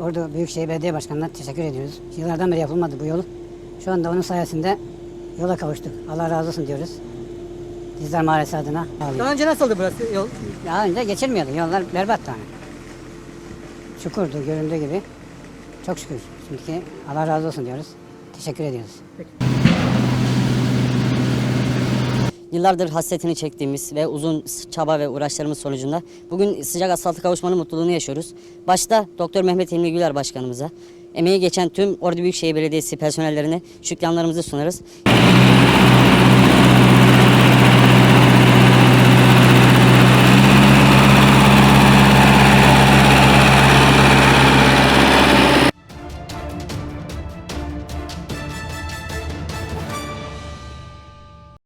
Ordu Büyükşehir Belediye Başkanı'na teşekkür ediyoruz. Yıllardan beri yapılmadı bu yol. Şu anda onun sayesinde yola kavuştuk. Allah razı olsun diyoruz. Dizler Mahallesi adına. Daha önce nasıldı burası yol? Daha önce geçilmiyordu. Yollar berbattı hani. Çukurdu göründüğü gibi. Çok şükür. Şimdiki Allah razı olsun diyoruz. Teşekkür ediyoruz. Yıllardır hasretini çektiğimiz ve uzun çaba ve uğraşlarımız sonucunda bugün sıcak asfaltı kavuşmanın mutluluğunu yaşıyoruz. Başta Doktor Mehmet Hilmi Güler Başkanımıza, emeği geçen tüm Ordu Büyükşehir Belediyesi personellerine şükranlarımızı sunarız.